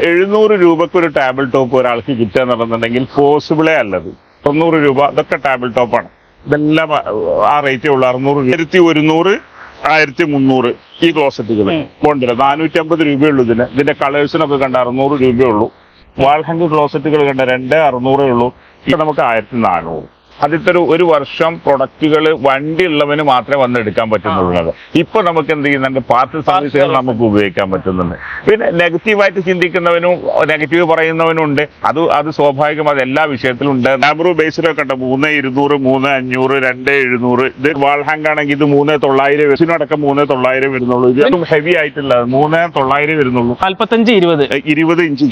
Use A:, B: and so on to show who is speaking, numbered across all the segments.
A: എഴുന്നൂറ് രൂപക്ക് ഒരു ടേബിൾ ടോപ്പ് ഒരാൾക്ക് കിട്ടുക എന്നുണ്ടെന്നുണ്ടെങ്കിൽ പോസിബിളേ അല്ലത്. തൊണ്ണൂറ് രൂപ ഇതൊക്കെ ടേബിൾ ടോപ്പാണ് ഇതെല്ലാം ആ- റേറ്റേ ഉള്ളൂ. അറുന്നൂറ് ആയിരത്തി ഒരുന്നൂറ് ആയിരത്തി മുന്നൂറ് ഈ ക്ലോസറ്റുകൾ. കൊണ്ടുവരാം. നാനൂറ്റി അമ്പത് രൂപയുള്ളൂ ഇതിന്. ഇതിന്റെ കളേഴ്സിനൊക്കെ കണ്ട അറുന്നൂറ് രൂപയുള്ളൂ. വാൾ ഹാങ് ക്ലോസറ്റുകൾ കണ്ട രണ്ടേ അറുന്നൂറേ ഉള്ളൂ. ഇപ്പൊ നമുക്ക് ആയിരത്തി നാനൂറ്. ആദ്യത്തെ ഒരു ഒരു വർഷം പ്രൊഡക്റ്റുകൾ വണ്ടി ഉള്ളവന് മാത്രമേ വന്ന് എടുക്കാൻ പറ്റുന്നുള്ളത്. ഇപ്പൊ നമുക്ക് എന്ത് ചെയ്യുന്നുണ്ട്? പാർസൽ സർവീസുകൾ നമുക്ക് ഉപയോഗിക്കാൻ പറ്റുന്നുണ്ട്. പിന്നെ നെഗറ്റീവായിട്ട് ചിന്തിക്കുന്നവനും നെഗറ്റീവ് പറയുന്നവനും ഉണ്ട്. അത് അത് സ്വാഭാവികം അത് എല്ലാ വിഷയത്തിലും ഉണ്ട്. നാബ്രു ബേസിലൊക്കെ ഉണ്ട് മൂന്ന് ഇരുന്നൂറ് മൂന്ന് അഞ്ഞൂറ് രണ്ട് എഴുന്നൂറ്. ഇത് വാൾ ആണെങ്കിൽ ഇത് മൂന്ന് തൊള്ളായിരം വെസിനടക്കം മൂന്ന് തൊള്ളായിരം വരുന്നുള്ളൂ. ഇത് ഹെവി ആയിട്ടില്ല മൂന്ന് തൊള്ളായിരം വരുന്നുള്ളൂ.
B: നാല്പത്തഞ്ച് ഇരുപത്.
A: ഇരുപത് ഇഞ്ച്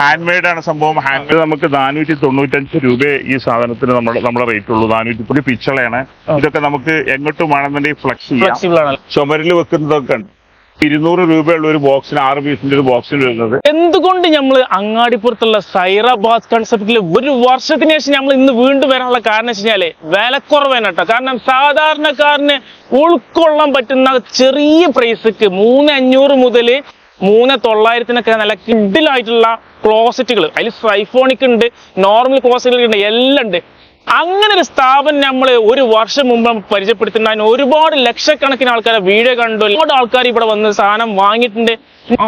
A: ഹാൻഡ് മെയ്ഡ് ആണ് സംഭവം. ഹാൻഡ് മെയ്ഡ് നമുക്ക് നാനൂറ്റി തൊണ്ണൂറ്റഞ്ച് രൂപ ഈ സാധനത്തിന് നമ്മുടെ നമ്മുടെ റേറ്റ് ഉള്ളൂ. നാനൂറ്റി പുള്ളി പിച്ചളയാണ് ഇതൊക്കെ നമുക്ക് എങ്ങോട്ടും വേണമെന്നുണ്ടെങ്കിൽ ഫ്ലക്സ് ചെയ്യാം ചുമരിൽ വെക്കുന്നതൊക്കെ ഉണ്ട്. ഇരുന്നൂറ് രൂപയുള്ള ഒരു ബോക്സിന് ആറ് പീസിന്റെ ഒരു ബോക്സിന് വരുന്നത്.
B: എന്തുകൊണ്ട് നമ്മൾ അങ്ങാടിപ്പുറത്തുള്ള സൈറാബാദ് കൺസെപ്റ്റിൽ ഒരു വർഷത്തിന് ശേഷം നമ്മൾ ഇന്ന് വീണ്ടും വരാനുള്ള കാരണം വെച്ച് കഴിഞ്ഞാൽ വിലക്കുറവാണ് കേട്ടോ. കാരണം സാധാരണക്കാരന് ഉൾക്കൊള്ളാൻ പറ്റുന്ന ചെറിയ പ്രൈസക്ക് മൂന്ന് അഞ്ഞൂറ് മുതൽ മൂന്ന് തൊള്ളായിരത്തിനൊക്കെ നല്ല കിഡിലായിട്ടുള്ള ക്ലോസറ്റുകൾ അതിൽ സൈഫോണിക് ഉണ്ട് നോർമൽ ക്ലോസറ്റുകൾ ഉണ്ട് എല്ലാം ഉണ്ട്. അങ്ങനെ ഒരു സ്ഥാപനം നമ്മൾ ഒരു വർഷം മുമ്പ് പരിചയപ്പെടുത്തുന്നതിന് ഒരുപാട് ലക്ഷക്കണക്കിന് ആൾക്കാരെ വീഡിയോ കണ്ടു. ഒരുപാട് ആൾക്കാർ ഇവിടെ വന്ന് സാധനം വാങ്ങിയിട്ടുണ്ട്.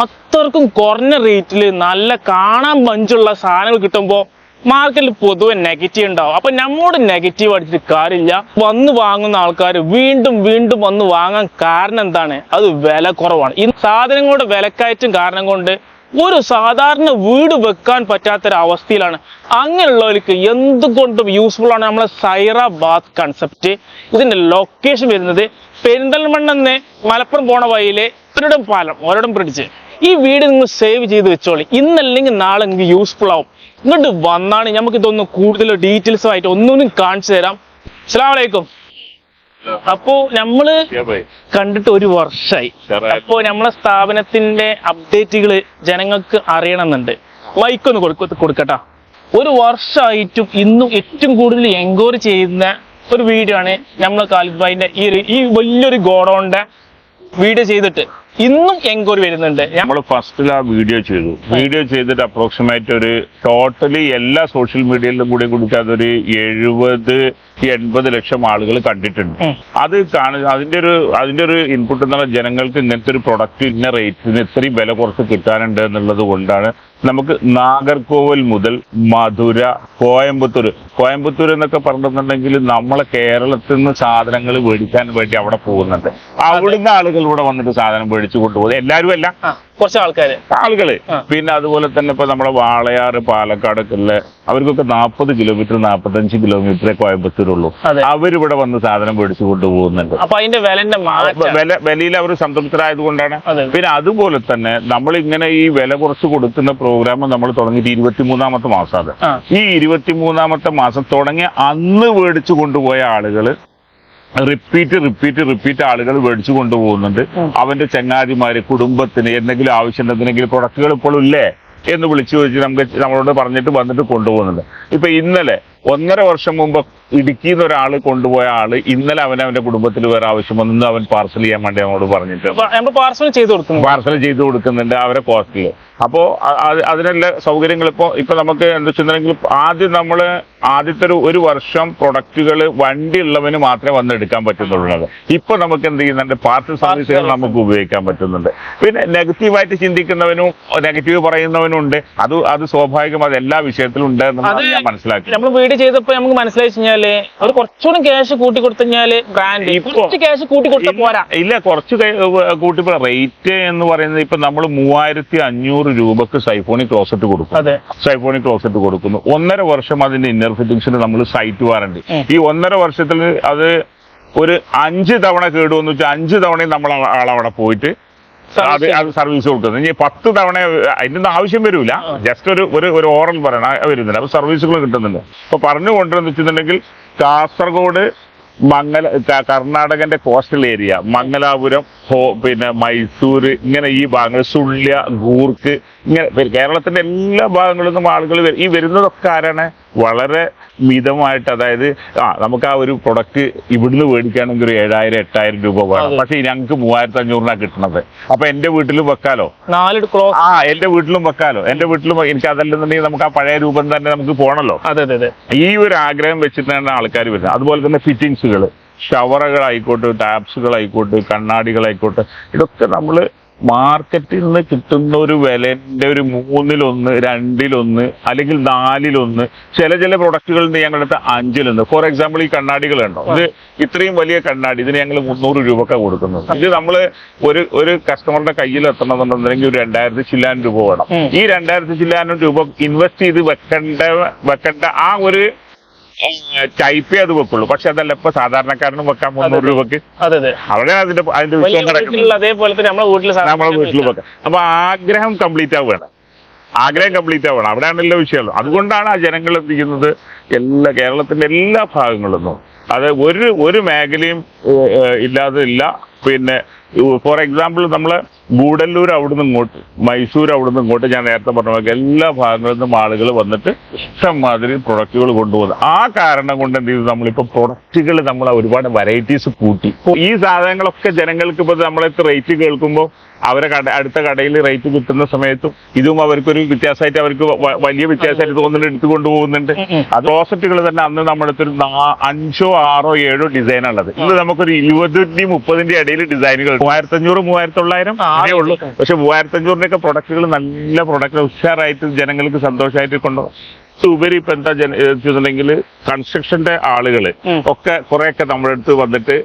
B: അത്രക്കും കുറഞ്ഞ റേറ്റിൽ നല്ല കാണാൻ പഞ്ചുള്ള സാധനങ്ങൾ കിട്ടുമ്പോൾ മാർക്കറ്റിൽ പൊതുവെ നെഗറ്റീവ് ഉണ്ടാവും. അപ്പൊ നമ്മോട് നെഗറ്റീവ് അടിച്ചിട്ട് കാര്യമില്ല. വന്ന് വാങ്ങുന്ന ആൾക്കാർ വീണ്ടും വീണ്ടും വന്ന് വാങ്ങാൻ കാരണം എന്താണ്? അത് വില കുറവാണ്. ഈ സാധനങ്ങളുടെ വിലക്കയറ്റം കാരണം കൊണ്ട് ഒരു സാധാരണ വീട് വെക്കാൻ പറ്റാത്തൊരവസ്ഥയിലാണ്. അങ്ങനെയുള്ളവർക്ക് എന്തുകൊണ്ടും യൂസ്ഫുൾ ആണ് നമ്മളെ സൈറ ബാത്ത് കൺസെപ്റ്റ് ഇതിന്റെ ലൊക്കേഷൻ വരുന്നത് പെരിന്തൽമണ്ണെന്ന് മലപ്പുറം പോണ വഴിയിലെ ഒരിടം പാലം ഒരിടം ബ്രിഡ്ജ് ഈ വീട് നിങ്ങൾ സേവ് ചെയ്ത് വെച്ചോളി. ഇന്നല്ലെങ്കിൽ നാളെ നിങ്ങൾക്ക് യൂസ്ഫുൾ ആവും. ഇങ്ങോട്ട് വന്നാണ് നമുക്ക് ഇതൊന്ന് കൂടുതൽ ഡീറ്റെയിൽസ് ആയിട്ട് ഒന്നൊന്നും കാണിച്ചു തരാം. അസ്സലാമു അലൈക്കും. അപ്പോ നമ്മൾ കണ്ടിട്ട് ഒരു വർഷമായി. അപ്പോ നമ്മളെ സ്ഥാപനത്തിന്റെ അപ്ഡേറ്റുകൾ ജനങ്ങൾക്ക് അറിയണമെന്നുണ്ട്. മൈക്കൊന്ന് കൊടുക്ക കൊടുക്കട്ടാ. ഒരു വർഷമായിട്ടും ഇന്നും ഏറ്റവും കൂടുതൽ എൻക്വയറി ചെയ്യുന്ന ഒരു വീഡിയോ ആണ് നമ്മളെ കാലിദ് ഭായിന്റെ ഈ ഒരു- ഈ വലിയൊരു ഗോഡോണിന്റെ വീഡിയോ ചെയ്തിട്ട്. ഇന്നും എൻക്വയറി വരുന്നുണ്ട്.
A: നമ്മൾ ഫസ്റ്റിൽ ആ വീഡിയോ ചെയ്തു. വീഡിയോ ചെയ്തിട്ട് അപ്രോക്സിമേറ്റ് ഒരു ടോട്ടലി എല്ലാ സോഷ്യൽ മീഡിയയിലും കൂടി കൊടുക്കാതെ ഒരു എഴുപത് എൺപത് ലക്ഷം ആളുകൾ കണ്ടിട്ടുണ്ട്. അത് കാണുക അതിന്റെ ഒരു അതിന്റെ ഒരു ഇൻപുട്ട് എന്ന് പറഞ്ഞാൽ ജനങ്ങൾക്ക് ഇങ്ങനത്തെ ഒരു പ്രൊഡക്റ്റ് ഇന്ന റേറ്റിന് ഇത്രയും വില കുറച്ച് കിട്ടാനുണ്ട് എന്നുള്ളത് കൊണ്ടാണ് നമുക്ക് നാഗർകോവിൽ മുതൽ മധുര കോയമ്പത്തൂർ. കോയമ്പത്തൂർ എന്നൊക്കെ പറഞ്ഞിട്ടുണ്ടെങ്കിൽ നമ്മളെ കേരളത്തിൽ നിന്ന് സാധനങ്ങൾ മേടിക്കാൻ വേണ്ടി അവിടെ പോകുന്നുണ്ട്. അവിടുന്ന് ആളുകൾ ഇവിടെ വന്നിട്ട് സാധനം മേടിച്ചു കൊണ്ടുപോകും. എല്ലാവരും അല്ല?
B: കുറച്ച് ആൾക്കാര് ആളുകൾ
A: പിന്നെ അതുപോലെ തന്നെ ഇപ്പൊ നമ്മുടെ വാളയാറ് പാലക്കാടൊക്കെ ഉള്ള അവർക്കൊക്കെ നാൽപ്പത് കിലോമീറ്റർ നാൽപ്പത്തഞ്ച് കിലോമീറ്ററേ കോയമ്പത്തൂരുള്ളൂ. അവരിവിടെ വന്ന് സാധനം മേടിച്ചു കൊണ്ടുപോകുന്നുണ്ട്.
B: അപ്പൊ അതിന്റെ വിലന്റെ
A: വില വിലയിൽ അവർ സംതൃപ്തരായത് കൊണ്ടാണ്. പിന്നെ അതുപോലെ തന്നെ നമ്മൾ ഇങ്ങനെ ഈ വില കുറച്ച് കൊടുക്കുന്ന പ്രോഗ്രാം നമ്മൾ തുടങ്ങിയിട്ട് ഇരുപത്തിമൂന്നാമത്തെ മാസം അത്. ഈ ഇരുപത്തിമൂന്നാമത്തെ മാസം തുടങ്ങിയ അന്ന് മേടിച്ചു കൊണ്ടുപോയ ആളുകൾ റിപ്പീറ്റ് റിപ്പീറ്റ് റിപ്പീറ്റ് ആളുകൾ മേടിച്ചു കൊണ്ടുപോകുന്നുണ്ട്. അവന്റെ ചങ്ങാതിമാര് കുടുംബത്തിന് എന്തെങ്കിലും ആവശ്യം എന്തെങ്കിലും പ്രൊഡക്റ്റുകൾ ഇപ്പോഴും ഇല്ലേ? എന്ന് വിളിച്ചു ചോദിച്ച് നമുക്ക് നമ്മളോട് പറഞ്ഞിട്ട് വന്നിട്ട് കൊണ്ടുപോകുന്നുണ്ട്. ഇപ്പൊ ഇന്നലെ ഒന്നര വർഷം മുമ്പ് ഇടുക്കിയിൽ ഒരാൾ കൊണ്ടുപോയ ആൾ ഇന്നലെ അവൻ അവന്റെ കുടുംബത്തിൽ വേറെ ആവശ്യം വന്നു അവൻ പാർസൽ ചെയ്യാൻ വേണ്ടി അവനോട് പറഞ്ഞിട്ട്.
B: നമ്മൾ പാർസൽ ചെയ്ത് കൊടുക്കുന്നു.
A: പാർസൽ ചെയ്ത് കൊടുക്കുന്നുണ്ട് അവരെ കോസ്റ്റിൽ അപ്പോ അതിനെല്ലാം അതിനുള്ള സൗകര്യങ്ങൾ ഇപ്പോ ഇപ്പൊ നമുക്ക് എന്താ വെച്ചിട്ടുണ്ടെങ്കിൽ ആദ്യം നമ്മൾ ആദ്യത്തെ ഒരു ഒരു വർഷം പ്രൊഡക്റ്റുകൾ വണ്ടി ഉള്ളവന് മാത്രമേ വന്ന് എടുക്കാൻ പറ്റുന്നുള്ളത് ഇപ്പൊ നമുക്ക് എന്ത് ചെയ്യുന്നുണ്ട്? പാർസൽ സർവീസുകൾ. നമുക്ക് ഉപയോഗിക്കാൻ പറ്റുന്നുണ്ട്. പിന്നെ നെഗറ്റീവായിട്ട് ചിന്തിക്കുന്നവനും നെഗറ്റീവ് പറയുന്നവനും ഉണ്ട് അത് അത് സ്വാഭാവികം അത് എല്ലാ വിഷയത്തിലും ഉണ്ട് എന്ന് ഞാൻ മനസ്സിലാക്കി.
B: നമ്മൾ ചെയ്തപ്പോ നമുക്ക് മനസ്സിലായി കഴിഞ്ഞാൽ ഒരു കുറച്ചുകൂടി ക്യാഷ് കൂട്ടി കൊടുത്തു കഴിഞ്ഞാൽ ബ്രാൻഡ് കുറച്ച് ക്യാഷ് കൂട്ടി കൊടുത്താൽ പോരാ.
A: ഇല്ല- കുറച്ച് കൂട്ടി റേറ്റ് എന്ന് പറയുന്നത് ഇപ്പൊ നമ്മൾ മൂവായിരത്തി അഞ്ഞൂറ് രൂപക്ക് സൈഫോണി ക്ലോസറ്റ് കൊടുക്കും.
B: അതെ.
A: സൈഫോണി ക്ലോസറ്റ് കൊടുക്കുന്നു. ഒന്നര വർഷം അതിന്റെ ഇന്നർ ഫിറ്റിംഗ്സിന് നമ്മൾ സൈറ്റ് വാറണ്ടി ഈ ഒന്നര വർഷത്തിൽ അത് ഒരു അഞ്ച് തവണ കേടുവന്നു വെച്ചാൽ അഞ്ച് തവണയും നമ്മൾ ആളവിടെ പോയിട്ട് സർവീസ് കൊടുക്കുന്നത്. ഇനി പത്ത് തവണ അതിന്റെ ഒന്നും ആവശ്യം
B: വരില്ല
A: ജസ്റ്റ് ഒരു ഒരു ഒരു ഓറൽ പറയണ. വരുന്നില്ല. അപ്പൊ സർവീസുകൾ കിട്ടുന്നുണ്ട്. അപ്പൊ പറഞ്ഞു കൊണ്ടുവന്ന് വെച്ചിട്ടുണ്ടെങ്കിൽ കാസർഗോഡ് മംഗല കർണാടകന്റെ കോസ്റ്റൽ ഏരിയ മംഗലാപുരം ഹോ- പിന്നെ മൈസൂർ ഇങ്ങനെ ഈ ഭാഗങ്ങൾ സുള്ള്യ ഗൂർക്ക് ഇങ്ങനെ കേരളത്തിന്റെ എല്ലാ ഭാഗങ്ങളിൽ നിന്നും ആളുകൾ ഈ വരുന്നതൊക്കെ ആരാണ്? വളരെ മിതമായിട്ട് അതായത് ആ നമുക്ക് ആ ഒരു പ്രൊഡക്റ്റ് ഇവിടുന്ന് മേടിക്കുകയാണെങ്കിൽ ഒരു ഏഴായിരം എട്ടായിരം രൂപ വേണം. പക്ഷെ ഞങ്ങൾക്ക് മൂവായിരത്തി അഞ്ഞൂറിനാ കിട്ടണത്. അപ്പൊ എന്റെ വീട്ടിലും വെക്കാലോ?
B: നാല് ക്ലോസ്
A: ആ എന്റെ വീട്ടിലും വെക്കാലോ? എന്റെ വീട്ടിലും എനിക്ക് അതല്ലെന്നുണ്ടെങ്കിൽ നമുക്ക് ആ പഴയ രൂപം തന്നെ നമുക്ക് പോണല്ലോ?
B: അതെ അതെ അതെ.
A: ഈ ഒരു ആഗ്രഹം വെച്ചിട്ടാണ് ആൾക്കാർ വരുന്നത്. അതുപോലെ തന്നെ ഫിറ്റിങ്സുകൾ ഷവറുകളായിക്കോട്ടെ ടാപ്സുകളായിക്കോട്ടെ കണ്ണാടികളായിക്കോട്ടെ ഇതൊക്കെ നമ്മൾ മാർക്കറ്റിൽ നിന്ന് കിട്ടുന്ന ഒരു വിലന്റെ ഒരു മൂന്നിലൊന്ന് രണ്ടിലൊന്ന് അല്ലെങ്കിൽ നാലിലൊന്ന് ചില ചില പ്രൊഡക്റ്റുകളുണ്ട് ഞങ്ങളുടെ അടുത്ത് അഞ്ചിലൊന്ന്. ഫോർ എക്സാമ്പിൾ ഈ കണ്ണാടികൾ ഉണ്ടോ ഇത് ഇത്രയും വലിയ കണ്ണാടി ഇതിന് ഞങ്ങൾ മുന്നൂറ് രൂപക്ക കൊടുക്കുന്നത്. ഇത് നമ്മൾ ഒരു ഒരു കസ്റ്റമറുടെ കയ്യിൽ എത്തണമെന്നുണ്ടെങ്കിൽ ഒരു രണ്ടായിരത്തി ചില്ലാനും രൂപ വേണം. ഈ രണ്ടായിരത്തി ചില്ലാനും രൂപ ഇൻവെസ്റ്റ് ചെയ്ത് വെക്കേണ്ട വെക്കേണ്ട ആ ഒരു ടൈപ്പേ ചെയ്ത് വെക്കുള്ളൂ. പക്ഷെ അതല്ല ഇപ്പൊ സാധാരണക്കാരനും വെക്കാൻ മുന്നൂറ് രൂപക്ക്. അവിടെ അതിന്റെ അതിന്റെ വിഷയം കിടക്കുന്നത്
B: അതേപോലെ തന്നെ നമ്മളെ വീട്ടിൽ
A: നമ്മളെ വീട്ടിൽ വെക്കാം. അപ്പൊ ആഗ്രഹം കംപ്ലീറ്റ് ആവുകയാണ്. ആഗ്രഹം കംപ്ലീറ്റ് ആവണം അവിടെയാണല്ലോ വിഷയമുള്ളത്. അതുകൊണ്ടാണ് ആ ജനങ്ങൾ എന്തിക്കുന്നത് ചെയ്യുന്നത്? എല്ലാ കേരളത്തിന്റെ എല്ലാ ഭാഗങ്ങളിലും അത് ഒരു ഒരു മേഖലയും ഏഹ്, ഏഹ്, ഇല്ലാതെ ഇല്ല. പിന്നെ ഫോർ എക്സാമ്പിൾ നമ്മൾ ഗൂഡല്ലൂർ അവിടുന്ന് ഇങ്ങോട്ട് മൈസൂർ അവിടുന്ന് ഇങ്ങോട്ട് ഞാൻ നേരത്തെ പറഞ്ഞ പോലെ എല്ലാ ഭാഗങ്ങളിൽ നിന്നും ആളുകൾ വന്നിട്ട് ഇഷ്ടംമാതിരി പ്രൊഡക്റ്റുകൾ കൊണ്ടുപോകുന്നത് ആ കാരണം കൊണ്ട് എന്ത് ചെയ്തു? നമ്മളിപ്പോ പ്രൊഡക്റ്റുകൾ നമ്മൾ ഒരുപാട് വെറൈറ്റീസ് കൂട്ടി. ഈ സാധനങ്ങളൊക്കെ ജനങ്ങൾക്ക് ഇപ്പൊ നമ്മളെ റേറ്റ് കേൾക്കുമ്പോൾ അവരെ കട അടുത്ത കടയിൽ റേറ്റ് കിട്ടുന്ന സമയത്തും ഇതും അവർക്കൊരു വ്യത്യാസമായിട്ട് അവർക്ക് വലിയ വ്യത്യാസമായിട്ട് തോന്നുന്നുണ്ട് എടുത്തു കൊണ്ടുപോകുന്നുണ്ട്. അത് ക്ലോസറ്റുകൾ തന്നെ അന്ന് നമ്മുടെ അടുത്ത് ഒരു അഞ്ചോ ആറോ ഏഴോ ഡിസൈൻ ഉള്ളത് ഇന്ന് നമുക്കൊരു ഇരുപതിന്റെയും മുപ്പതിന്റെ ഇടയിൽ ഡിസൈനുകൾ മൂവായിരത്തി അഞ്ഞൂറ് മൂവായിരത്തി തൊള്ളായിരം ആകെ ഉള്ളു. പക്ഷെ മൂവായിരത്തി അഞ്ഞൂറിന്റെ ഒക്കെ പ്രൊഡക്റ്റുകൾ നല്ല പ്രൊഡക്റ്റ് ഉഷാറായിട്ട് ജനങ്ങൾക്ക് സന്തോഷമായിട്ട് കൊണ്ടുപോകും ഉപരി ഇപ്പൊ എന്താ വെച്ചിട്ടുണ്ടെങ്കിൽ കൺസ്ട്രക്ഷന്റെ
B: ആളുകൾ.
A: ഒക്കെ കുറെയൊക്കെ നമ്മുടെ അടുത്ത് വന്നിട്ട്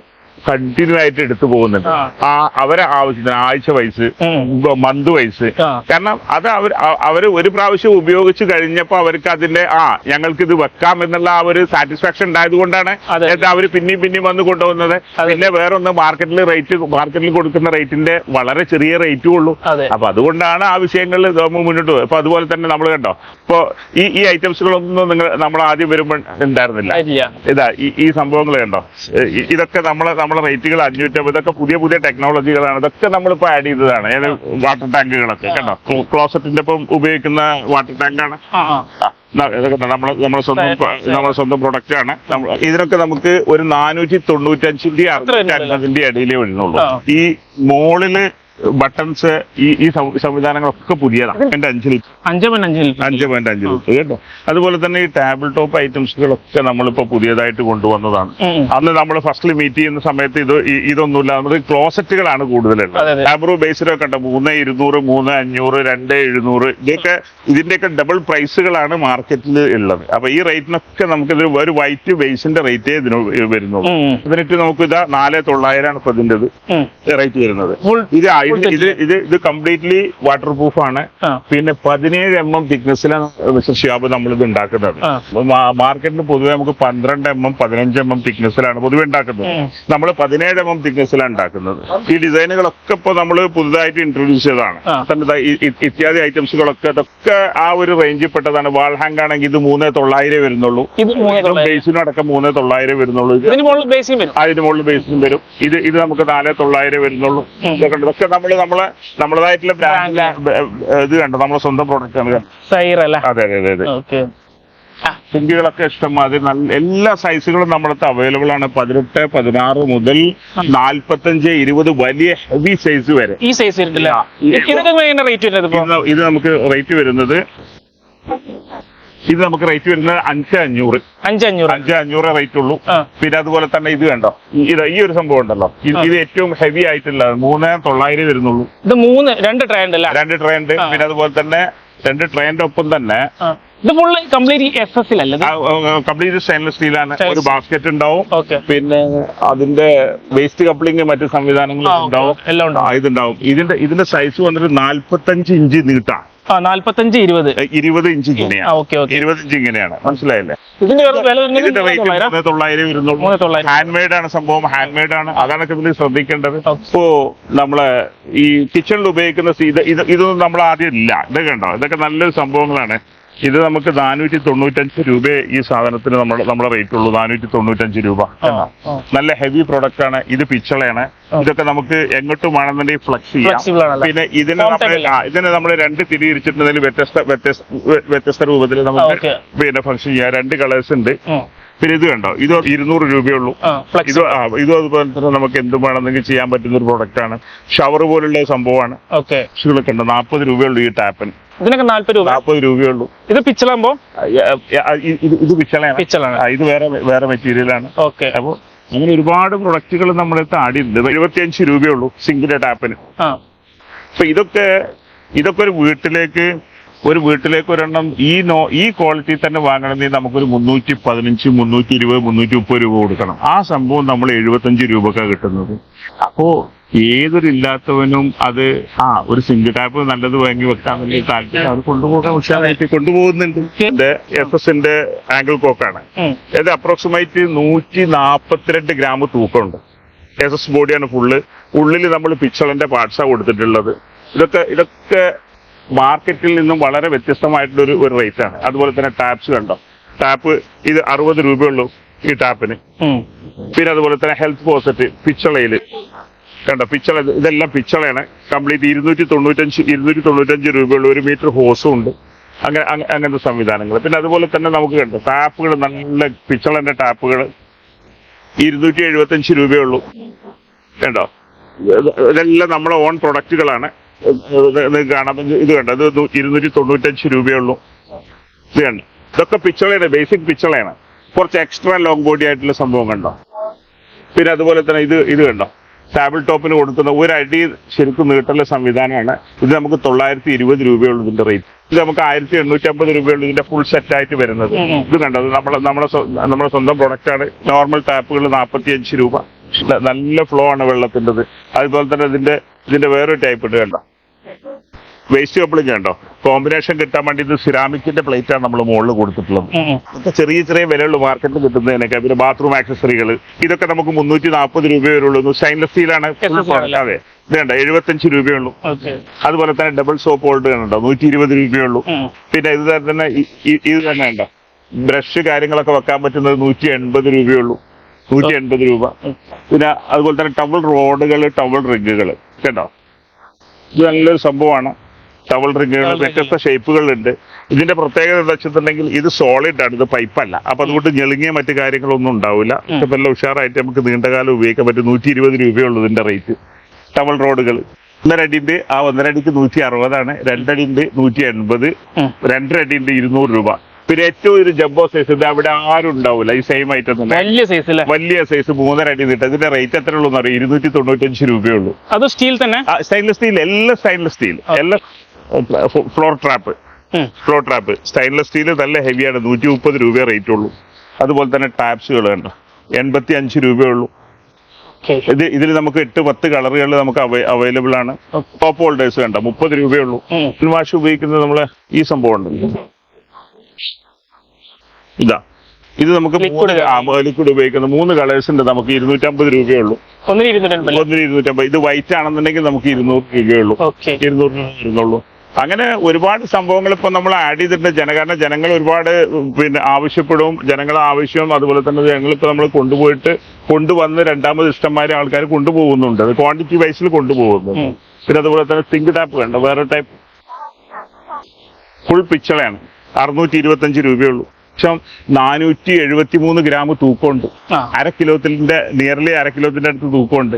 A: കണ്ടിന്യൂ ആയിട്ട് എടുത്തു പോകുന്നുണ്ട്.
B: ആ.
A: അവരെ ആവശ്യത്തിന് ആഴ്ച വയസ്സ്. മന്ത് വയസ്സ്. കാരണം അത് അവർ അവർ അവർ ഒരു പ്രാവശ്യം ഉപയോഗിച്ച് കഴിഞ്ഞപ്പോ അവർക്ക് അതിന്റെ ആ ഞങ്ങൾക്ക് ഇത് വെക്കാം എന്നുള്ള ആ ഒരു സാറ്റിസ്ഫാക്ഷൻ ഉണ്ടായത് കൊണ്ടാണ്
B: അവർ
A: അവർ പിന്നെയും പിന്നെയും വന്ന് കൊണ്ടുപോകുന്നത്. പിന്നെ വേറൊന്ന് മാർക്കറ്റിൽ റേറ്റ് മാർക്കറ്റിൽ കൊടുക്കുന്ന റേറ്റിന്റെ വളരെ ചെറിയ റേറ്റും ഉള്ളൂ. അപ്പൊ അതുകൊണ്ടാണ് ആ വിഷയങ്ങളിൽ ഗവൺമെന്റ് മുന്നോട്ട് പോകുന്നത് അപ്പൊ അതുപോലെ തന്നെ നമ്മൾ കണ്ടോ ഇപ്പൊ ഈ ഈ ഐറ്റംസുകളൊന്നും നിങ്ങൾ നമ്മൾ ആദ്യം വരുമ്പോൾ ഉണ്ടായിരുന്നില്ല. ഇതാ ഈ ഈ സംഭവങ്ങൾ കണ്ടോ? ഇതൊക്കെ നമ്മളെ നമ്മളെ റേറ്റുകൾ അഞ്ഞൂറ്റമ്പത് ഇതൊക്കെ പുതിയ പുതിയ ടെക്നോളജികളാണ് ഇതൊക്കെ നമ്മളിപ്പോ ആഡ് ചെയ്തതാണ്. ഏത് വാട്ടർ ടാങ്കുകളൊക്കെ കേട്ടോ? ക്ലോസറ്റിന്റെ ഇപ്പം ഉപയോഗിക്കുന്ന വാട്ടർ ടാങ്കാണ് ഇതൊക്കെ നമ്മൾ നമ്മളെ സ്വന്തം
B: right.
A: സ്വന്തം പ്രൊഡക്റ്റ് ആണ്. ഇതിനൊക്കെ നമുക്ക് ഒരു നാനൂറ്റി തൊണ്ണൂറ്റഞ്ചിന്റെ
B: അറുപത്തി?
A: അൻപതിന്റെ ഇടയിലേ വരുന്നുള്ളൂ ഈ മോളിൽ ബട്ടൺസ് ഈ ഈ സംവിധാനങ്ങളൊക്കെ പുതിയതാണ്. എന്റെ അഞ്ച്
B: പോയിന്റ് അഞ്ച്
A: പോയിന്റ് അഞ്ച് ലിറ്റർ കേട്ടോ? അതുപോലെ തന്നെ ഈ ടേബിൾ ടോപ്പ് ഐറ്റംസുകളൊക്കെ നമ്മളിപ്പോ പുതിയതായിട്ട് കൊണ്ടുവന്നതാണ്. അന്ന് നമ്മൾ ഫസ്റ്റിൽ മീറ്റ് ചെയ്യുന്ന സമയത്ത് ഇത് ഇതൊന്നുമില്ല. നമുക്ക് ക്ലോസറ്റുകളാണ് കൂടുതലുള്ളത്.
B: ലാബ്രോ
A: ടാബ്രോ ബേസിലൊക്കെ ഉണ്ട്. മൂന്ന് ഇരുന്നൂറ് മൂന്ന് അഞ്ഞൂറ് രണ്ട് എഴുന്നൂറ്. ഇതൊക്കെ ഇതിന്റെയൊക്കെ ഡബിൾ പ്രൈസുകളാണ് മാർക്കറ്റിൽ ഉള്ളത്. അപ്പൊ ഈ റേറ്റിനൊക്കെ നമുക്ക് ഇത് ഒരു വൈറ്റ് ബേസിന്റെ റേറ്റേ ഇതിന് വരുന്നുള്ളൂ. എന്നിട്ട് നമുക്ക് ഇതാ നാല് തൊള്ളായിരമാണ് ഇപ്പൊ ഇതിന്റെ റേറ്റ് വരുന്നത്. ഇത് ഇത് ഇത് ഇത് കംപ്ലീറ്റ്ലി വാട്ടർ പ്രൂഫ് ആണ്. പിന്നെ പതിനേഴ് എം എം തിക്നെസ്സിലാണ് മിസ്റ്റർ നമ്മൾ ഇത് ഉണ്ടാക്കുന്നത്.
B: മാർക്കറ്റിന്
A: മാർക്കറ്റിൽ പൊതുവെ നമുക്ക് പന്ത്രണ്ട് എം എം പതിനഞ്ച് എം എം തിക്നെസ്സിലാണ് പൊതുവെ ഉണ്ടാക്കുന്നത്. നമ്മൾ പതിനേഴ് എം എം തിക്നെസ്സിലാണ് ഉണ്ടാക്കുന്നത്. ഈ ഡിസൈനുകളൊക്കെ ഇപ്പൊ നമ്മൾ പുതുതായിട്ട് ഇൻട്രൊഡ്യൂസ് ചെയ്തതാണ്. ഇത്യാദി ഐറ്റംസുകളൊക്കെ അതൊക്കെ ആ ഒരു റേഞ്ചിൽ പെട്ടതാണ് വാൾ ഹാങ് ആണെങ്കിൽ ഇത് മൂന്ന് തൊള്ളായിരം വരുന്നുള്ളൂ. ബേസിനും അടക്കം മൂന്ന് തൊള്ളായിരം വരുന്നുള്ളൂ. അതിന് മുകളിൽ ബേസിനും വരും. ഇത് ഇത് നമുക്ക് നാല് തൊള്ളായിരം വരുന്നുള്ളൂ. ഇതൊക്കെ നമ്മൾ നമ്മളെ നമ്മളതായിട്ടുള്ള ബ്രാൻഡ് ഇത് കണ്ടോ? നമ്മളെ സ്വന്തം പ്രൊഡക്റ്റ് ആണ്
B: അല്ലേ?
A: അതെ അതെ അതെ അതെ.
B: ഓക്കെ.
A: സിങ്കികളൊക്കെ ഇഷ്ടംമാതിരി നല്ല എല്ലാ സൈസുകളും നമ്മളടുത്ത് അവൈലബിൾ ആണ്. പതിനെട്ട് പതിനാറ് മുതൽ നാൽപ്പത്തഞ്ച് ഇരുപത് വലിയ ഹെവി സൈസ് വരെ.
B: ഈ സൈസ്
A: ഇത് നമുക്ക് റേറ്റ് വരുന്നത് ഇത് നമുക്ക് റേറ്റ് വരുന്നത് അഞ്ച് അഞ്ഞൂറ്.
B: അഞ്ച് അഞ്ഞൂറ്.
A: അഞ്ച് അഞ്ഞൂറ് റേറ്റ് ഉള്ളൂ. പിന്നെ അതുപോലെ തന്നെ ഇത് കണ്ടോ? ഇത് ഈ ഒരു സംഭവം ഉണ്ടല്ലോ. ഇത് ഇത് ഏറ്റവും ഹെവി ആയിട്ടുള്ള മൂന്ന് തൊള്ളായിരം വരുന്നുള്ളൂ.
B: ഇത് മൂന്ന് രണ്ട് ട്രേ ഉണ്ട് അല്ലേ?
A: രണ്ട് ട്രെയിൻ ഉണ്ട്. പിന്നെ അതുപോലെ തന്നെ രണ്ട് ട്രെയിന്റെ ഒപ്പം തന്നെ
B: ഇത് full complete S S
A: complete stainless സ്റ്റീലാണ്
B: ആണ്.
A: ഒരു ബാസ്ക്കറ്റ് ഉണ്ടാവും. പിന്നെ അതിന്റെ വേസ്റ്റ് കപ്ലിംഗ് മറ്റു സംവിധാനങ്ങളും ഉണ്ടാവും. ഇതുണ്ടാവും. ഇതിന്റെ ഇതിന്റെ സൈസ് വന്നിട്ട് നാല്പത്തഞ്ച് ഇഞ്ച് നീട്ടാണ്
B: നാല്പത്തഞ്ച് ഇരുപത്.
A: ഇരുപത് ഇഞ്ച് ഇങ്ങനെയാണ് ഇരുപത് ഇങ്ങനെയാണ്. മനസ്സിലായില്ലേ?
B: ഇതിന്റെ
A: റേറ്റ്
B: തൊള്ളായിരം.
A: ഹാൻഡ് മെയ്ഡ് ആണ് സംഭവം. ഹാൻഡ് മെയ്ഡ് ആണ് അതാണൊക്കെ ഇതിൽ ശ്രദ്ധിക്കേണ്ടത്.
B: അപ്പോ
A: ഇപ്പോ നമ്മളെ ഈ കിച്ചണിൽ ഉപയോഗിക്കുന്ന ഇത് ഇതൊന്നും നമ്മൾ ആദ്യം ഇല്ല. ഇതൊക്കെ ഉണ്ടോ ഇതൊക്കെ നല്ലൊരു സംഭവങ്ങളാണ്. ഇത് നമുക്ക് നാനൂറ്റി തൊണ്ണൂറ്റഞ്ച് രൂപ ഈ സാധനത്തിന് നമ്മൾ നമ്മുടെ റേറ്റ് ഉള്ളൂ. നാനൂറ്റി തൊണ്ണൂറ്റഞ്ച് രൂപ. നല്ല ഹെവി പ്രൊഡക്റ്റ് ആണ്. ഇത് പിച്ചളയാണ്. ഇതൊക്കെ നമുക്ക് എങ്ങോട്ടും വേണമെന്നുണ്ടെങ്കിൽ ഫ്ലക്സ് ചെയ്യാം? പിന്നെ ഇതിന് നമ്മൾ ഇതിനെ നമ്മൾ രണ്ട് തിരിയിരിച്ചിട്ടുണ്ടെങ്കിൽ വ്യത്യസ്ത വ്യത്യസ്ത വ്യത്യസ്ത രൂപത്തിൽ നമുക്ക്. പിന്നെ ഫംഗ്ഷൻ ചെയ്യാം. രണ്ട് കളേഴ്സ് ഉണ്ട്. പിന്നെ ഇത് കണ്ടോ? ഇത് ഇരുന്നൂറ് രൂപയുള്ളൂ. ഇത് ഇത് അതുപോലെ തന്നെ നമുക്ക് എന്ത് വേണമെന്നെങ്കിൽ ചെയ്യാൻ പറ്റുന്ന ഒരു പ്രൊഡക്റ്റ് ആണ്. ഷവർ പോലുള്ള സംഭവമാണ്.
B: ഓക്കെ
A: ഷൂകളൊക്കെ ഉണ്ട്. നാൽപ്പത് രൂപയുള്ളൂ ഈ ടാപ്പിന്.
B: ഇതിനൊക്കെ നാല്പത് രൂപ.
A: നാൽപ്പത് രൂപയുള്ളൂ.
B: ഇത് പിച്ചളാകുമ്പോ?
A: ഇത് പിച്ചളയാണ്.
B: പിച്ചളാണ്.
A: ഇത് വേറെ വേറെ മെറ്റീരിയലാണ്.
B: ഓക്കെ
A: അപ്പോൾ അങ്ങനെ ഒരുപാട് പ്രൊഡക്റ്റുകൾ നമ്മുടെ അടുത്ത് ആടിയുണ്ട് എഴുപത്തിയഞ്ച് രൂപയുള്ളൂ സിംഗിൾ ടാപ്പിന്. അപ്പൊ ഇതൊക്കെ ഇതൊക്കെ ഒരു വീട്ടിലേക്ക് ഒരു വീട്ടിലേക്ക് ഒരെണ്ണം ഈ നോ ഈ ക്വാളിറ്റി തന്നെ വാങ്ങണമെങ്കിൽ നമുക്കൊരു മുന്നൂറ്റി പതിനഞ്ച് മുന്നൂറ്റി ഇരുപത് മുന്നൂറ്റി മുപ്പത് രൂപ കൊടുക്കണം. ആ സംഭവം നമ്മൾ എഴുപത്തഞ്ച് രൂപക്കാണ് കിട്ടുന്നത്. അപ്പോ ഏതൊരു ഇല്ലാത്തവനും അത് ആ ഒരു സിംഗിൾ ടാപ്പ് നല്ലത് വാങ്ങി വെക്കാൻ വേണ്ടി താല്പര്യം അത് കൊണ്ടുപോകാൻ ഉഷാറായിട്ട് കൊണ്ടുപോകുന്നുണ്ട്. എഫ് എസിന്റെ ആംഗിൾ കോക്കാണ്
B: അതായത്
A: ഇത് അപ്രോക്സിമേറ്റ് നൂറ്റി നാപ്പത്തിരണ്ട് ഗ്രാം തൂക്കമുണ്ട് എസ് എസ് ബോഡിയാണ് ഫുള്ള് ഉള്ളിൽ നമ്മൾ പിച്ചളന്റെ പാർട്സാണ് കൊടുത്തിട്ടുള്ളത്. ഇതൊക്കെ ഇതൊക്കെ മാർക്കറ്റിൽ നിന്നും വളരെ വ്യത്യസ്തമായിട്ടുള്ള ഒരു റേറ്റ് ആണ് അതുപോലെ തന്നെ ടാപ്സ് കണ്ടോ? ടാപ്പ് ഇത് അറുപത് രൂപയുള്ളൂ ഈ ടാപ്പിന്. പിന്നെ അതുപോലെ തന്നെ ഹെൽത്ത് പോസറ്റ് പിച്ചളയിൽ. കണ്ടോ? പിച്ചള ഇതെല്ലാം പിച്ചളയാണ്. കംപ്ലീറ്റ് ഇരുന്നൂറ്റി തൊണ്ണൂറ്റഞ്ച് ഇരുന്നൂറ്റി തൊണ്ണൂറ്റഞ്ച് രൂപയുള്ള ഒരു മീറ്റർ ഹോസും ഉണ്ട്. അങ്ങനെ അങ്ങ- അങ്ങനത്തെ സംവിധാനങ്ങൾ പിന്നെ അതുപോലെ തന്നെ നമുക്ക് കണ്ടോ? ടാപ്പുകൾ നല്ല പിച്ചളന്റെ ടാപ്പുകൾ ഇരുന്നൂറ്റി എഴുപത്തഞ്ച് രൂപയുള്ളൂ. കണ്ടോ? ഇതെല്ലാം നമ്മുടെ ഓൺ പ്രൊഡക്റ്റുകളാണ്. കാണാം. ഇത് വേണ്ട ഇത് ഇരുന്നൂറ്റി തൊണ്ണൂറ്റഞ്ച് രൂപയുള്ളൂ ഇത് കണ്ടോ? ഇതൊക്കെ പിച്ചളയാണ് ബേസിക് പിച്ചളയാണ്. കുറച്ച് എക്സ്ട്രാ ലോങ് ബോഡി ആയിട്ടുള്ള സംഭവം കണ്ടോ? പിന്നെ അതുപോലെ തന്നെ ഇത് ഇത് കണ്ടോ? ടേബിൾ ടോപ്പിന് കൊടുക്കുന്ന ഒരു അടി ശരിക്കും നീട്ടുള്ള സംവിധാനമാണ്. ഇത് നമുക്ക് തൊള്ളായിരത്തി ഇരുപത് രൂപയുള്ളൂ ഇതിന്റെ റേറ്റ് ഇത് നമുക്ക് ആയിരത്തി എണ്ണൂറ്റി അമ്പത് രൂപയുള്ളൂ ഇതിന്റെ ഫുൾ സെറ്റ് ആയിട്ട് വരുന്നത്. ഇത് കണ്ടത് നമ്മളെ നമ്മളെ നമ്മുടെ സ്വന്തം പ്രൊഡക്റ്റ് ആണ്. നോർമൽ ടാപ്പുകൾ നാൽപ്പത്തി അഞ്ച് രൂപ. നല്ല ഫ്ലോ ആണ് വെള്ളത്തിന്റെത്. അതുപോലെ തന്നെ ഇതിന്റെ ഇതിന്റെ വേറൊരു ടൈപ്പ് ഉണ്ട് കണ്ടോ? വേസ്റ്റ് കപ്പിളിങ് കണ്ടോ? കോമ്പിനേഷൻ കിട്ടാൻ വേണ്ടി ഇത് സിറാമിക്കിന്റെ പ്ലേറ്റ് ആണ് നമ്മൾ മുകളിൽ കൊടുത്തിട്ടുള്ളത്. ചെറിയ ചെറിയ വിലയുള്ള മാർക്കറ്റിൽ കിട്ടുന്നതിനൊക്കെ പിന്നെ ബാത്റൂം ആക്സസറികൾ ഇതൊക്കെ നമുക്ക് മുന്നൂറ്റി നാൽപ്പത് രൂപയേ ഉള്ളൂ സ്റ്റൈൻലെസ് സ്റ്റീലാണ് അതെ. ഇത് കണ്ടോ? എഴുപത്തഞ്ച് രൂപയുള്ളൂ അതുപോലെ തന്നെ ഡബിൾ സോപ്പ് ഹോൾഡ് കണ്ടോ? നൂറ്റി ഇരുപത് രൂപയുള്ളൂ പിന്നെ ഇത് തന്നെ ഇത് തന്നെ ഉണ്ടോ ബ്രഷ് കാര്യങ്ങളൊക്കെ വെക്കാൻ പറ്റുന്നത് നൂറ്റി എൺപത് രൂപയുള്ളൂ നൂറ്റി എൺപത് രൂപ പിന്നെ അതുപോലെ തന്നെ ടവൽ റോഡുകൾ ടവൽ റിഗുകൾ കേട്ടോ? ഇത് നല്ലൊരു സംഭവമാണ്. ടവൽ റിഗുകൾ. വ്യത്യസ്ത ഷേപ്പുകളുണ്ട്. ഇതിന്റെ പ്രത്യേകത എന്താ വെച്ചിട്ടുണ്ടെങ്കിൽ ഇത് സോളിഡ് ആണ് ഇത് പൈപ്പല്ല അപ്പൊ അതുകൊണ്ട് ഞെളുങ്ങിയ മറ്റു കാര്യങ്ങളൊന്നും ഉണ്ടാവില്ല. ഇപ്പൊ നല്ല ഉഷാറായിട്ട് നമുക്ക് നീണ്ടകാലം ഉപയോഗിക്കാൻ പറ്റും. നൂറ്റി ഇരുപത് രൂപയുള്ളൂ ഇതിന്റെ റേറ്റ് ടവൽ റോഡുകൾ. ഒന്നരടിന്റെ ആ ഒന്നരടിക്ക് നൂറ്റി അറുപതാണ് രണ്ടടിന്റെ നൂറ്റി എൺപത്. രണ്ടരടിന്റെ ഇരുന്നൂറ് രൂപ. പിന്നെ ഏറ്റവും ഒരു ജംബോ സൈസ് ഇത് അവിടെ ആരും ഉണ്ടാവില്ല ഈ സെയിം ഐറ്റം തന്നെ.
B: വലിയ സൈസ്
A: വലിയ സൈസ് മൂന്നര അടി നീട്ടം. ഇതിന്റെ റേറ്റ് എത്ര ഉള്ളൂ അറിയാം? ഇരുന്നൂറ്റി തൊണ്ണൂറ്റഞ്ച് രൂപയുള്ളൂ.
B: അത് സ്റ്റീൽ തന്നെ?
A: സ്റ്റൈൻലെസ് സ്റ്റീൽ എല്ലാം സ്റ്റൈൻലെസ് സ്റ്റീൽ. എല്ലാം floor trap floor trap stainless steel നല്ല ഹെവിയാണ് നൂറ്റി മുപ്പത് രൂപയെ റേറ്റ് ഉള്ളൂ. അതുപോലെ തന്നെ ടാപ്സുകൾ കണ്ടോ? എൺപത്തി അഞ്ച് രൂപയുള്ളൂ. ഇത് ഇതിൽ നമുക്ക് എട്ട് പത്ത് കളറുകൾ നമുക്ക് അവൈലബിൾ ആണ്. ടോപ്പ് ഹോൾഡേഴ്സ് വേണ്ട മുപ്പത് രൂപയുള്ളൂ വാഷ് ഉപയോഗിക്കുന്നത് നമ്മളെ ഈ സംഭവം ഉണ്ട് ഇതാ. ഇത് നമുക്ക് ലിക്വിഡ് ഉപയോഗിക്കുന്ന മൂന്ന് കളേഴ്സ് ഉണ്ട്. നമുക്ക് ഇരുന്നൂറ്റമ്പത് രൂപയുള്ളൂ
B: ഒന്നിന് ഇരുന്നൂറ്റമ്പത്
A: ഇത് വൈറ്റ് ആണെന്നുണ്ടെങ്കിൽ നമുക്ക് ഇരുന്നൂറ് രൂപയുള്ളൂ ഇരുന്നൂറ് രൂപ വരുന്നുള്ളൂ അങ്ങനെ ഒരുപാട് സംഭവങ്ങൾ ഇപ്പൊ നമ്മൾ ആഡ് ചെയ്തിട്ടുണ്ട്. ജന കാരണം ജനങ്ങൾ ഒരുപാട് പിന്നെ ആവശ്യപ്പെടും. ജനങ്ങളെ ആവശ്യവും. അതുപോലെ തന്നെ ഞങ്ങളിപ്പോ നമ്മൾ കൊണ്ടുപോയിട്ട് കൊണ്ടുവന്ന് രണ്ടാമത് ഇഷ്ടംമാരെ ആൾക്കാർ കൊണ്ടുപോകുന്നുണ്ട്. അത് ക്വാണ്ടിറ്റി വൈസിൽ
B: കൊണ്ടുപോകുന്നു
A: പിന്നെ അതുപോലെ തന്നെ സിങ്ക് ടാപ്പ് വേണ്ട. വേറെ ടൈപ്പ് ഫുൾ പിച്ചളയാണ് അറുന്നൂറ്റി ഇരുപത്തഞ്ച് രൂപയുള്ളൂ പക്ഷം നാനൂറ്റി എഴുപത്തി മൂന്ന് ഗ്രാം തൂക്കമുണ്ട്. അര കിലോത്തിന്റെ നിയർലി അര കിലോത്തിന്റെ അടുത്ത് തൂക്കമുണ്ട്.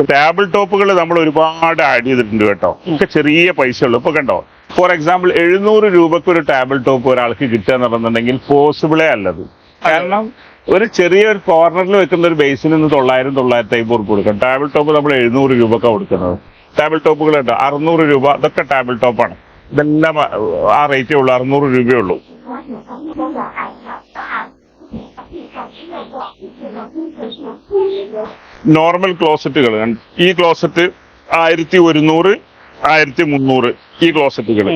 A: ടേബിൾ ടോപ്പുകൾ നമ്മൾ ഒരുപാട് ആഡ് ചെയ്തിട്ടുണ്ട് കേട്ടോ. ഒക്കെ ചെറിയ പൈസ ഉള്ളു ഇപ്പൊ കണ്ടോ? ഫോർ എക്സാമ്പിൾ എഴുന്നൂറ് രൂപക്ക് ഒരു ടേബിൾ ടോപ്പ് ഒരാൾക്ക് കിട്ടുക എന്ന് പറഞ്ഞിട്ടുണ്ടെങ്കിൽ പോസിബിളേ അല്ലത്. കാരണം ഒരു ചെറിയ ഒരു കോർണറിൽ വെക്കുന്ന ഒരു ബേസിൽ നിന്ന് തൊള്ളായിരം തൊള്ളായിരത്തി അമ്പത് രൂപ കൊടുക്കാം. ടേബിൾ ടോപ്പ് നമ്മൾ എഴുന്നൂറ് രൂപക്കാണ് കൊടുക്കുന്നത്. ടേബിൾ ടോപ്പുകൾ ഉണ്ട് അറുന്നൂറ് രൂപ ഇതൊക്കെ ടേബിൾ ടോപ്പാണ് ഇതെല്ലാം ആ- ആ റേറ്റേ ഉള്ളൂ. അറുന്നൂറ് രൂപയേ ഉള്ളൂ. നോർമൽ ക്ലോസറ്റുകൾ ഈ ക്ലോസറ്റ് ആയിരത്തി ഒരുന്നൂറ് ആയിരത്തി മുന്നൂറ് ഈ ക്ലോസറ്റുകൾ.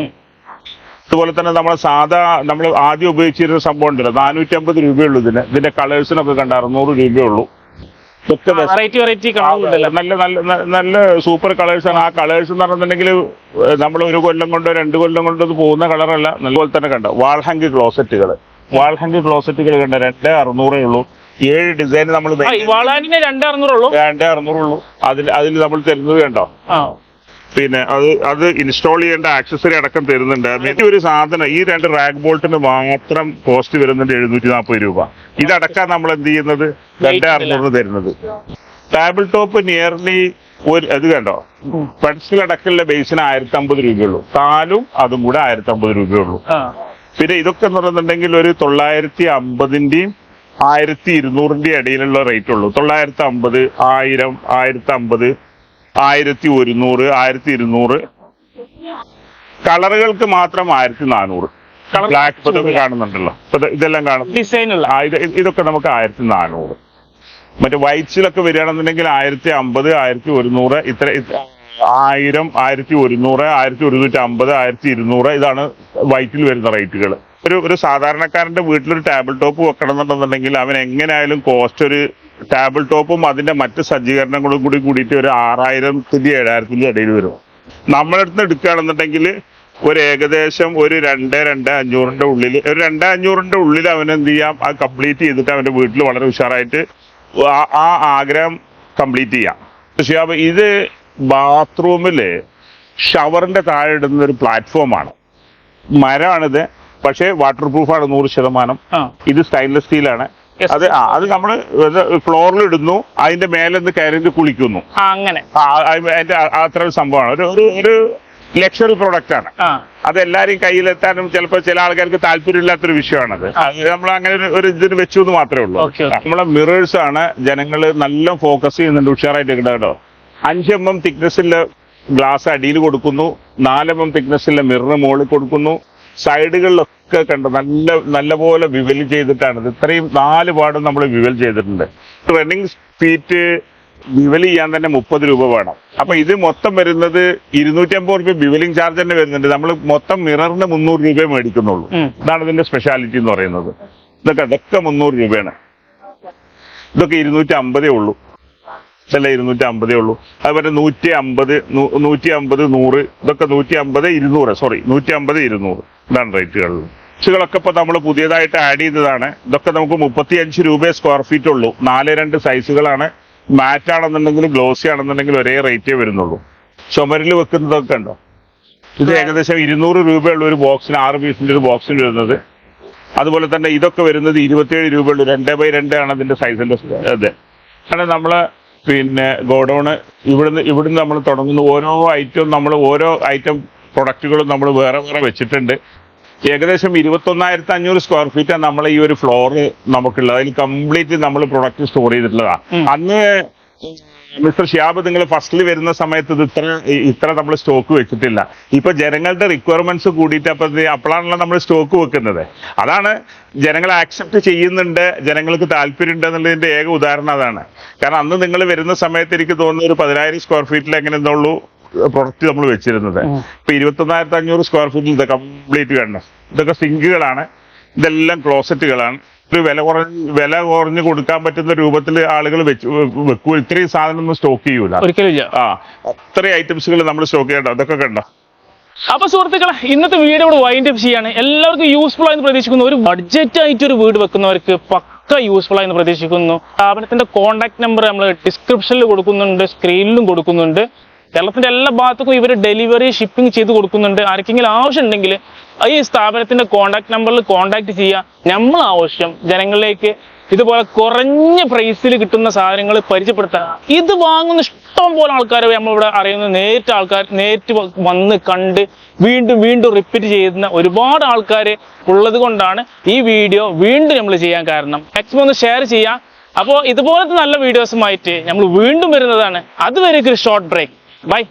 A: അതുപോലെ തന്നെ നമ്മൾ സാധാ നമ്മൾ ആദ്യം ഉപയോഗിച്ചിരുന്ന സംഭവം ഉണ്ടല്ലോ നാനൂറ്റി അമ്പത് രൂപയുള്ളൂ ഇതിന് ഇതിന്റെ കളേഴ്സിനൊക്കെ കണ്ട അറുന്നൂറ് രൂപയുള്ളൂ.
B: വെറൈറ്റി വെറൈറ്റി കളറുണ്ടല്ലോ
A: നല്ല നല്ല നല്ല സൂപ്പർ കളേഴ്സ് ആണ്. ആ കളേഴ്സ് എന്ന് പറഞ്ഞിട്ടുണ്ടെങ്കിൽ നമ്മൾ ഒരു കൊല്ലം കൊണ്ടോ രണ്ട് കൊല്ലം കൊണ്ടോ ഇത് പോകുന്ന കളറല്ല നല്ലപോലെ തന്നെ കണ്ടോ? വാൾഹങ്ക് ക്ലോസറ്റുകൾ വാൾഹങ്ക് ക്ലോസറ്റുകൾ കണ്ട? രണ്ട് അറുന്നൂറേ ഉള്ളൂ. ഏഴ് ഡിസൈൻ നമ്മൾ
B: രണ്ട് അറുന്നൂറുള്ളൂ
A: രണ്ട് അറുന്നൂറേ ഉള്ളൂ. അതിൽ അതിൽ നമ്മൾ തരുന്നത് കണ്ടോ?
B: ആ.
A: പിന്നെ അത് അത് ഇൻസ്റ്റാൾ ചെയ്യേണ്ട ആക്സസറി അടക്കം തരുന്നുണ്ട്. മറ്റു ഒരു സാധനം ഈ രണ്ട് റാക്ക് ബോൾട്ടിന് മാത്രം കോസ്റ്റ് വരുന്നുണ്ട് എഴുന്നൂറ്റി നാൽപ്പത് രൂപ. ഇതടക്കം നമ്മൾ എന്ത് ചെയ്യുന്നത്? രണ്ട് അറുന്നൂറ് തരുന്നത്. ടേബിൾ ടോപ്പ് നിയർലി ഒരു അത് കണ്ടോ? പെൻസിൽ അടക്കമുള്ള ബേസിന് ആയിരത്തി അമ്പത് രൂപയുള്ളൂ. താലും അതും കൂടെ ആയിരത്തി അമ്പത് രൂപയുള്ളൂ പിന്നെ ഇതൊക്കെ എന്ന് പറയുന്നുണ്ടെങ്കിൽ ഒരു തൊള്ളായിരത്തി അമ്പതിന്റെയും ആയിരത്തി ഇരുന്നൂറിന്റെയും ഇടയിലുള്ള റേറ്റ് ഉള്ളൂ. തൊള്ളായിരത്തി അമ്പത് ആയിരം ആയിരത്തി അമ്പത് ആയിരത്തി ഒരുന്നൂറ് ആയിരത്തി ഇരുന്നൂറ് കളറുകൾക്ക് മാത്രം ആയിരത്തി നാനൂറ് ബ്ലാക്ക് ഇതൊക്കെ കാണുന്നുണ്ടല്ലോ. ഇതെല്ലാം കാണും.
B: ഡിസൈനുള്ള
A: ഇതൊക്കെ നമുക്ക് ആയിരത്തി നാനൂറ് മറ്റേ വൈറ്റ്സിലൊക്കെ വരികയാണെന്നുണ്ടെങ്കിൽ ആയിരത്തി അമ്പത് ആയിരത്തി ഒരുന്നൂറ് ഇത്ര ഇത് ആയിരം ആയിരത്തി ഒരുന്നൂറ് ആയിരത്തി ഒരുന്നൂറ്റി അമ്പത് ആയിരത്തി ഇരുന്നൂറ് ഇതാണ് വൈറ്റിൽ വരുന്ന റേറ്റുകൾ ഒരു ഒരു സാധാരണക്കാരന്റെ വീട്ടിലൊരു ടേബിൾ ടോപ്പ് വെക്കണം എന്നുണ്ടെന്നുണ്ടെങ്കിൽ അവൻ എങ്ങനെയായാലും കോസ്റ്റ് ഒരു ടേബിൾ ടോപ്പും അതിന്റെ മറ്റ് സജ്ജീകരണങ്ങളും കൂടി കൂടിയിട്ട് ഒരു ആറായിരത്തിന്റെ ഏഴായിരത്തിന്റെ ഇടയിൽ വരും. നമ്മളടുത്ത് എടുക്കുകയാണെന്നുണ്ടെങ്കിൽ ഒരു ഏകദേശം ഒരു രണ്ട് രണ്ട് അഞ്ഞൂറിന്റെ ഉള്ളിൽ ഒരു രണ്ട് അഞ്ഞൂറിന്റെ ഉള്ളിൽ അവൻ എന്ത് ചെയ്യാം? ആ കംപ്ലീറ്റ് ചെയ്തിട്ട് അവന്റെ വീട്ടിൽ വളരെ ഉഷാറായിട്ട് ആ- ആഗ്രഹം കംപ്ലീറ്റ് ചെയ്യാം. അപ്പൊ ഇത് ബാത്റൂമിൽ ഷവറിന്റെ താഴെ ഇടുന്ന ഒരു പ്ലാറ്റ്ഫോമാണ്. മരമാണിത് പക്ഷേ വാട്ടർ പ്രൂഫാണ് നൂറ് ശതമാനം. ഇത് സ്റ്റൈൻലെസ് സ്റ്റീലാണ്. അത് ആ അത് നമ്മൾ ഫ്ലോറിൽ ഇടുന്നു അതിന്റെ മേലെ നിന്ന് കയറി കുളിക്കുന്നു.
B: അങ്ങനെ.
A: അതിന്റെ അത്ര ഒരു സംഭവമാണ്. ഒരു ഒരു ലക്ഷറി പ്രോഡക്റ്റ് ആണ്. അത് എല്ലാരെയും കയ്യിലെത്താനും ചിലപ്പോൾ ചില ആൾക്കാർക്ക് താല്പര്യമില്ലാത്തൊരു വിഷയമാണത്. അത് നമ്മൾ അങ്ങനെ ഒരു- ഇതിന് വെച്ചു എന്ന് മാത്രമേ ഉള്ളൂ. നമ്മളെ മിറേഴ്സ് ആണ് ജനങ്ങൾ നല്ല ഫോക്കസ് ചെയ്യുന്നുണ്ട്. ഉഷാറായിട്ട് കേട്ടോ. അഞ്ച് എം എം തിക്നെസ്സിലെ ഗ്ലാസ് അടിയിൽ കൊടുക്കുന്നു. നാല് എം എം തിക്നെസ്സിലെ മിറർ മുകളിൽ കൊടുക്കുന്നു. സൈഡുകളിലൊക്കെ കണ്ട് നല്ല നല്ലപോലെ വിവൽ ചെയ്തിട്ടാണ് ഇത്. ഇത്രയും നാല് പാടും നമ്മൾ വിവൽ ചെയ്തിട്ടുണ്ട്. റണ്ണിങ് സ്പീറ്റ് വിവൽ ചെയ്യാൻ തന്നെ മുപ്പത് രൂപ വേണം. അപ്പൊ ഇത് മൊത്തം വരുന്നത് ഇരുന്നൂറ്റി അമ്പത് റുപ്യ വിവലിംഗ് ചാർജ് തന്നെ വരുന്നുണ്ട്. നമ്മൾ മൊത്തം മിററിന് മുന്നൂറ് രൂപയെ മേടിക്കുന്നുള്ളൂ. ഇതാണ് ഇതിന്റെ സ്പെഷ്യാലിറ്റി എന്ന് പറയുന്നത്. ഇതൊക്കെ അതൊക്കെ മുന്നൂറ് രൂപയാണ്. ഇതൊക്കെ ഇരുന്നൂറ്റി അമ്പതേ ഉള്ളൂ. ഇതല്ല ഇരുന്നൂറ്റി അമ്പതേ ഉള്ളൂ. അതുപോലെ നൂറ്റി അമ്പത് നൂറ്റി അമ്പത് നൂറ് ഇതൊക്കെ നൂറ്റി അമ്പത് ഇരുന്നൂറ് സോറി നൂറ്റി അമ്പത് ഇരുന്നൂറ്. ഇതാണ് റേറ്റുകളിൽ കളൊക്കെ ഇപ്പൊ നമ്മൾ പുതിയതായിട്ട് ആഡ് ചെയ്തതാണ്. ഇതൊക്കെ നമുക്ക് മുപ്പത്തി അഞ്ച് രൂപ സ്ക്വയർ ഫീറ്റ് ഉള്ളൂ. നാല് രണ്ട് സൈസുകളാണ് മാറ്റ് ആണെന്നുണ്ടെങ്കിലും ഗ്ലോസി ആണെന്നുണ്ടെങ്കിലും ഒരേ റേറ്റേ വരുന്നുള്ളൂ. ചുമരിൽ വെക്കുന്നതൊക്കെ ഉണ്ടോ? ഇത് ഏകദേശം ഇരുന്നൂറ് രൂപയുള്ള ഒരു ബോക്സിന് ആറ് പീസിന്റെ ഒരു ബോക്സിന് വരുന്നത്. അതുപോലെ തന്നെ ഇതൊക്കെ വരുന്നത് ഇരുപത്തിയേഴ് രൂപയുള്ള രണ്ട് ബൈ രണ്ട് ആണ് അതിന്റെ സൈസിന്റെ അതെ. കാരണം നമ്മൾ പിന്നെ ഗോഡൗണ് ഇവിടുന്ന് ഇവിടുന്ന് നമ്മൾ തുടങ്ങുന്ന. ഓരോ ഐറ്റവും നമ്മൾ ഓരോ ഐറ്റം പ്രൊഡക്റ്റുകളും നമ്മൾ വേറെ വേറെ വെച്ചിട്ടുണ്ട്. ഏകദേശം ഇരുപത്തൊന്നായിരത്തി അഞ്ഞൂറ് സ്ക്വയർ ഫീറ്റ് ആണ് നമ്മളെ ഈ ഒരു ഫ്ലോർ നമുക്കുള്ളത്. അതിൽ കംപ്ലീറ്റ് നമ്മൾ പ്രൊഡക്റ്റ് സ്റ്റോർ ചെയ്തിട്ടുള്ളതാണ്. അന്ന് മിസ്റ്റർ ഷിയാബ് നിങ്ങൾ ഫസ്റ്റിൽ വരുന്ന സമയത്ത് ഇത് ഇത്ര ഇത്ര നമ്മൾ സ്റ്റോക്ക് വെച്ചിട്ടില്ല. ഇപ്പൊ ജനങ്ങളുടെ റിക്വയർമെന്റ്സ് കൂടിയിട്ട് അപ്പൊ അപ്പോഴാണല്ലോ നമ്മൾ സ്റ്റോക്ക് വെക്കുന്നത്. അതാണ് ജനങ്ങൾ ആക്സെപ്റ്റ് ചെയ്യുന്നുണ്ട് ജനങ്ങൾക്ക് താല്പര്യമുണ്ട് എന്നുള്ളതിന്റെ ഏക ഉദാഹരണം അതാണ്. കാരണം അന്ന് നിങ്ങൾ വരുന്ന സമയത്ത് എനിക്ക് തോന്നുന്നു ഒരു പതിനായിരം സ്ക്വയർ ഫീറ്റിൽ എങ്ങനെ എന്നുള്ളൂ പ്രൊഡക്റ്റ് നമ്മൾ വെച്ചിരുന്നത്. ഇപ്പൊ ഇരുപത്തൊന്നായിരത്തി അഞ്ഞൂറ് സ്ക്വയർ ഫീറ്റിൽ ഇത് കംപ്ലീറ്റ് കാണണം ഇതൊക്കെ സിങ്കുകളാണ് ഇതെല്ലാം ക്ലോസറ്റുകളാണ് ഒരു വില കുറഞ്ഞ് വില കുറഞ്ഞ് കൊടുക്കാൻ പറ്റുന്ന രൂപത്തിൽ ആളുകൾ വെച്ച് വെക്കൂ. ഇത്രയും സാധനം ഒന്നും സ്റ്റോക്ക് ചെയ്യൂല.
B: ഒരിക്കലും
A: ആ അത്രയും ഐറ്റംസുകൾ നമ്മൾ സ്റ്റോക്ക് ചെയ്യണ്ട. അതൊക്കെ കണ്ടോ.
B: അപ്പൊ സുഹൃത്തുക്കളെ ഇന്നത്തെ വീഡിയോ ഇവിടെ വൈൻഡ് അപ്പ് ചെയ്യാണ്. എല്ലാവർക്കും യൂസ്ഫുൾ ആയെന്ന് പ്രതീക്ഷിക്കുന്നു. ഒരു ബഡ്ജറ്റ് ആയിട്ട് ഒരു വീട് വെക്കുന്നവർക്ക് പക്ക യൂസ്ഫുൾ ആയെന്ന് പ്രതീക്ഷിക്കുന്നു. സ്ഥാപനത്തിന്റെ കോൺടാക്ട് നമ്പർ നമ്മൾ ഡിസ്ക്രിപ്ഷനിൽ കൊടുക്കുന്നുണ്ട് സ്ക്രീനിലും കൊടുക്കുന്നുണ്ട്. കേരളത്തിന്റെ എല്ലാ ഭാഗത്തേക്കും ഇവർ ഡെലിവറി ഷിപ്പിംഗ് ചെയ്ത് കൊടുക്കുന്നുണ്ട്. ആർക്കെങ്കിലും ആവശ്യം ഉണ്ടെങ്കിൽ ഈ സ്ഥാപനത്തിന്റെ കോൺടാക്ട് നമ്പറിൽ കോൺടാക്ട് ചെയ്യുക. നമ്മൾ ആവശ്യം ജനങ്ങളിലേക്ക് ഇതുപോലെ കുറഞ്ഞ പ്രൈസിൽ കിട്ടുന്ന സാധനങ്ങൾ പരിചയപ്പെടുത്തുക ഇത് വാങ്ങുന്ന ഇഷ്ടം പോലെ ആൾക്കാരെ നമ്മളിവിടെ അറിയുന്ന. നേരിട്ട് ആൾക്കാർ നേരിട്ട് വന്ന് കണ്ട് വീണ്ടും വീണ്ടും റിപ്പീറ്റ് ചെയ്യുന്ന ഒരുപാട് ആൾക്കാർ ഉള്ളത് കൊണ്ടാണ് ഈ വീഡിയോ വീണ്ടും നമ്മൾ ചെയ്യാൻ കാരണം. മാക്സിമം ഒന്ന് ഷെയർ ചെയ്യാം. അപ്പോൾ ഇതുപോലത്തെ നല്ല വീഡിയോസുമായിട്ട് നമ്മൾ വീണ്ടും വരുന്നതാണ്. അതുവരെ ഒരു ഷോർട്ട് ബ്രേക്ക് ബൈ